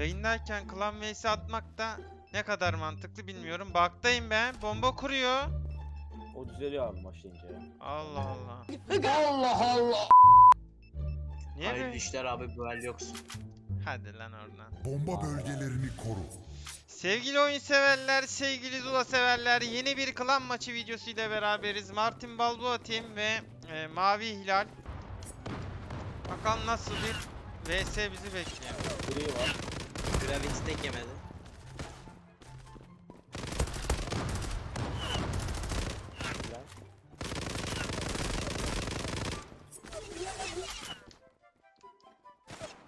Yayındayken klan vs atmak da ne kadar mantıklı bilmiyorum. Baktayım ben. Bomba kuruyor. O düzeliyor abi başlayınca ya. Allah Allah. Allah Allah. Niye Hayırlı böyle? işler abi böyle yoksun. Hadi lan oradan. Bomba bölgelerini koru. Sevgili oyun severler, sevgili Zula severler yeni bir klan maçı videosu ile beraberiz. Martin Balboa Team ve e, Mavi Hilal. Bakalım nasıl bir VS bizi bekliyor. Gri var. Gravity tek yemedi.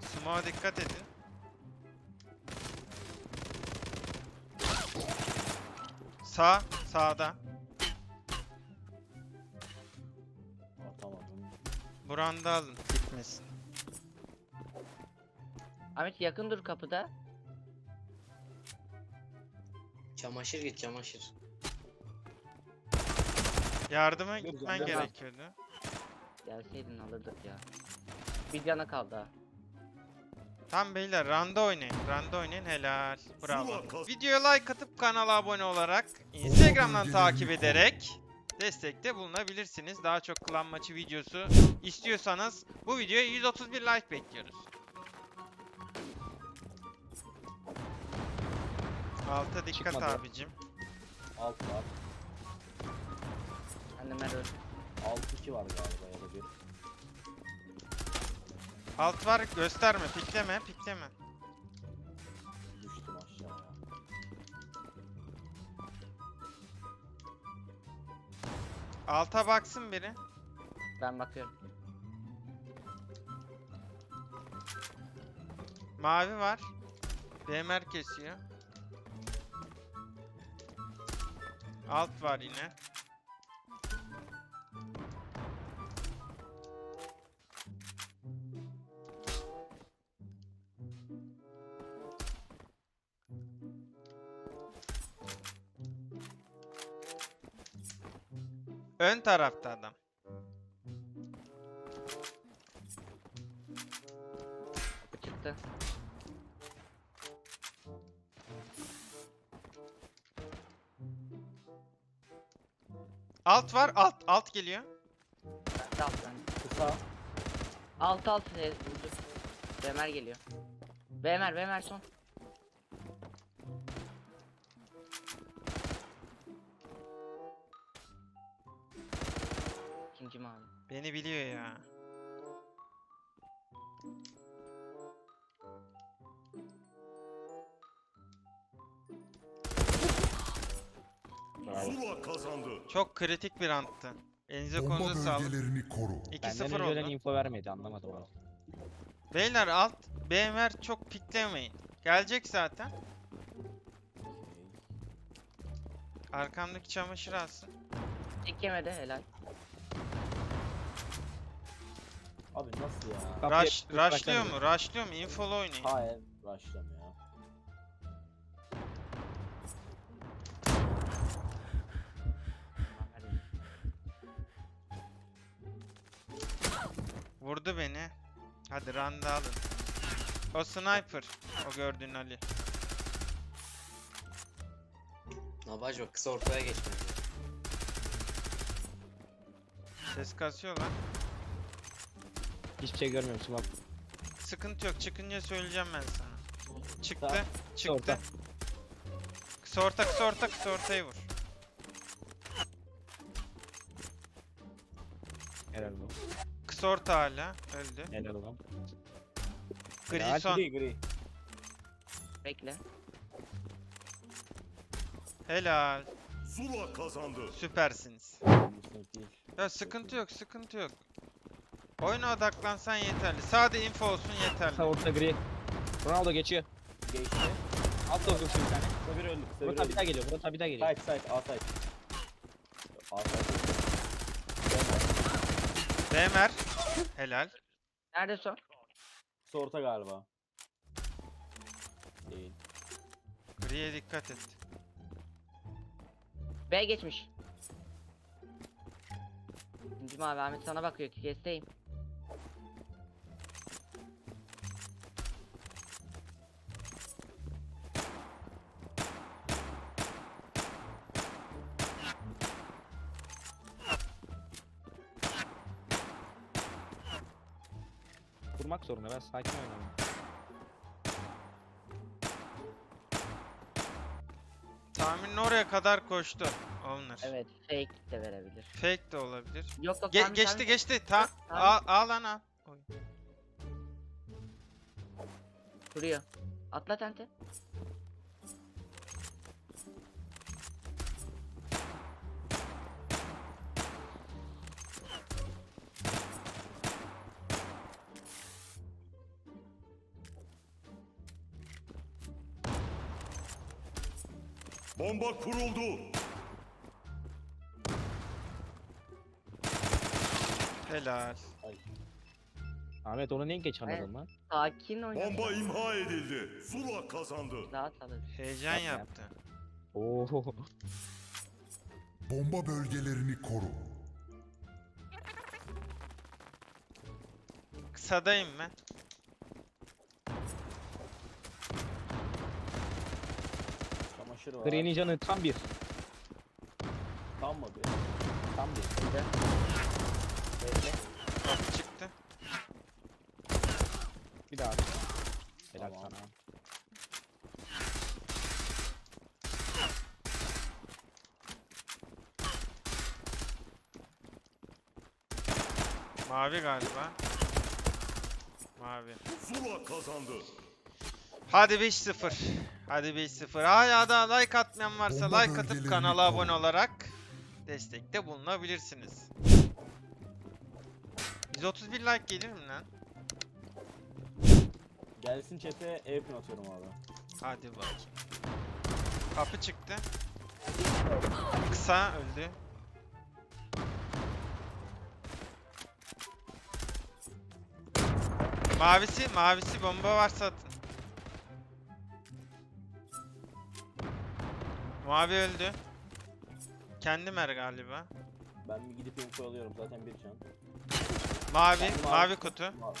Smoke'a dikkat edin. Sağ, sağda. Atamadım. Buranda alın, gitmesin. Ahmet yakın dur kapıda. Çamaşır git çamaşır. Yardıma Dur, gitmen gerekiyordu. Gelseydin alırdık ya. Bir cana kaldı ha. Tam beyler randa oynayın. Randa oynayın helal. Bravo. Videoya like atıp kanala abone olarak Instagram'dan takip ederek destekte bulunabilirsiniz. Daha çok klan maçı videosu istiyorsanız bu videoya 131 like bekliyoruz. Alta dikkat Çıkmadı. abicim. Alt var. Annem ben öldüm. Alt 2 var galiba ya da bir. Alt var gösterme pikleme pikleme. Düştüm aşağıya. Alta baksın biri. Ben bakıyorum. Mavi var. BMR kesiyor. Alt var yine. Ön tarafta adam. Alt var, alt, alt geliyor. Ben de alttan. Kısa. Alt alt e, vurdu. Bemer geliyor. Bemer Bemer son. İkinci mavi. Beni biliyor ya. Zula kazandı. Çok kritik bir anttı. Elinize Bomba konuza sağlık. bölgelerini koru. 2-0 Benden önceden oldu. info vermedi anlamadım abi. Beyler alt BMR çok piklemeyin. Gelecek zaten. Arkamdaki çamaşır alsın. Tek yemedi helal. Abi nasıl ya? Rush, rushlıyor mu? Rushlıyor mu? Infolu oynayın. Hayır. Rushlamıyor. Vurdu beni. Hadi randa alın. O sniper. O gördüğün Ali. Nabaj bak kısa ortaya geçmedi. Ses kasıyorlar. Hiçbir şey görmüyorum smoke. Sıkıntı yok. Çıkınca söyleyeceğim ben sana. Çıktı. Tamam. Çıktı. orta. Kısa orta kısa orta kısa ortayı vur. Helal bu. Kısa orta hala. Öldü. Helal ulan. Gri Helal. son. Gri gri. Bekle. Helal. Zula kazandı. Süpersiniz. Ya sıkıntı yok, sıkıntı yok. Oyuna odaklansan yeterli. Sade info olsun Sağ yeterli. orta gri. Ronaldo geçiyor. Geçti. Alt da koşuyor bir tane. Kısa bir öldü. Kısa bir Murat abi bir daha geliyor. Murat abi bir daha geliyor. Side side. A side. A side. BMR. Helal. Nerede son? Kısa orta galiba. Değil. Gri'ye dikkat et. B geçmiş. İkinci mavi Ahmet sana bakıyor ki kesteyim. Vurmak zorunda. Ben sakin oynamam. Tahminin oraya kadar koştu. Owner. Evet fake de verebilir. Fake de olabilir. Yok yok Ge- Sami, geçti Sami. geçti. Ta Sami. al, al lan al. Oy. Duruyor. Atla tente. Bomba kuruldu. Helal. Ahmet onu niye geç anladın lan? Sakin oyna. Bomba imha edildi. Zula kazandı. Rahat alır. Heyecan Yapma, yaptı. Oo. Bomba bölgelerini koru. Kısadayım ben. Çamaşır var. Granny canı tam bir. Tam mı bir? Tam bir. Bekle. Kapı çıktı. Bir daha. Helal Tamam. sana. Mavi galiba. Mavi. Zula kazandı. Hadi 5-0. Hadi 5-0. Hala da like atmayan varsa Bomba like atıp kanala abone olarak destekte bulunabilirsiniz. 131 like gelir mi lan? Gelsin chat'e e-pin atıyorum abi. Hadi bakayım. Kapı çıktı. Kısa öldü. Mavisi, mavisi bomba varsa atın. Mavi öldü. Kendi mer galiba. Ben bir gidip info alıyorum zaten bir can. Mavi, Kendi mavi kutu. Mavi.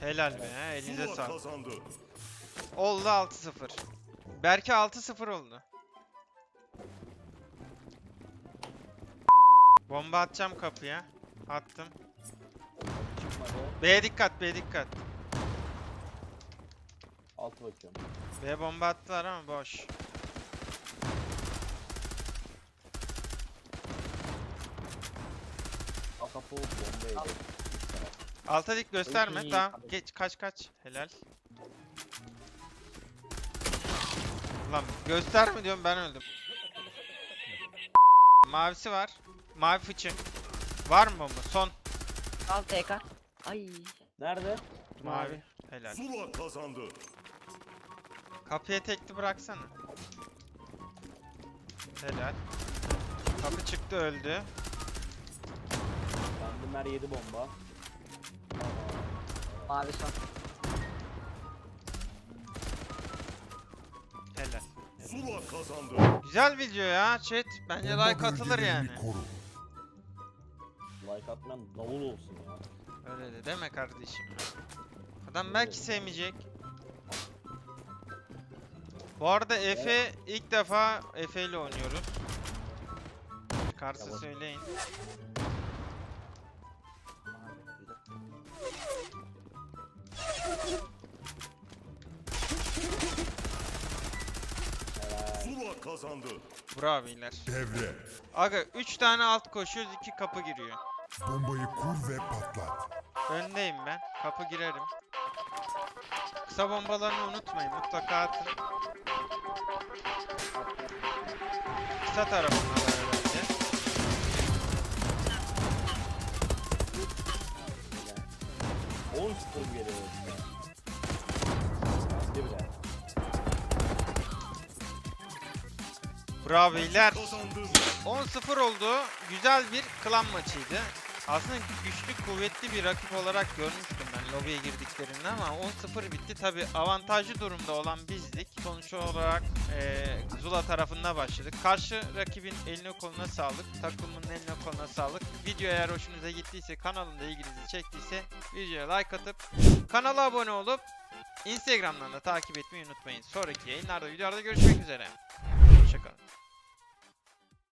Helal be, he, elinize sağlık. Oldu 6-0. Belki 6-0 oldu. Bomba atacağım kapıya. Attım. Çıkmadı. B'ye dikkat, B'ye dikkat. Altı bakıyorum. B bomba attılar ama boş. Akapo bombeydi. Alta dik gösterme. Tamam. Geç kaç kaç. Helal. Lan gösterme diyorum ben öldüm. Mavisi var. Mavi fıçı. Var mı bomba? Son. Al TK. Ay. Nerede? Mavi. Helal. Zula kazandı. Kapıya tekli bıraksana. Helal. Kapı çıktı öldü. Bendimer yedi bomba. Mavi son. Helal. Zula kazandı. Güzel video ya chat. Bence Bomba like atılır yani. koru. Like atmayan davul olsun ya. Öyle de deme kardeşim. Adam belki sevmeyecek. Bu arada Efe ilk defa Efe ile oynuyoruz. Karşı söyleyin. Zula kazandı. Bravo iyiler. Devre. Aga 3 tane alt koşuyoruz 2 kapı giriyor. Bombayı kur ve patlat. Öndeyim ben. Kapı girerim. Kısa bombalarını unutmayın. Mutlaka atın. Kısa tarafından herhalde. Güzel. 10 0 geliyor. Bravo. Kazandı. 10-0 oldu. Güzel bir klan maçıydı. Aslında güçlü, kuvvetli bir rakip olarak görmüştüm lobiye girdiklerinde ama 10-0 bitti. Tabi avantajlı durumda olan bizdik. Sonuç olarak eee, Zula tarafında başladık. Karşı rakibin eline koluna sağlık. Takımın eline koluna sağlık. Video eğer hoşunuza gittiyse, kanalında ilginizi çektiyse videoya like atıp kanala abone olup Instagram'dan da takip etmeyi unutmayın. Sonraki yayınlarda videolarda görüşmek üzere.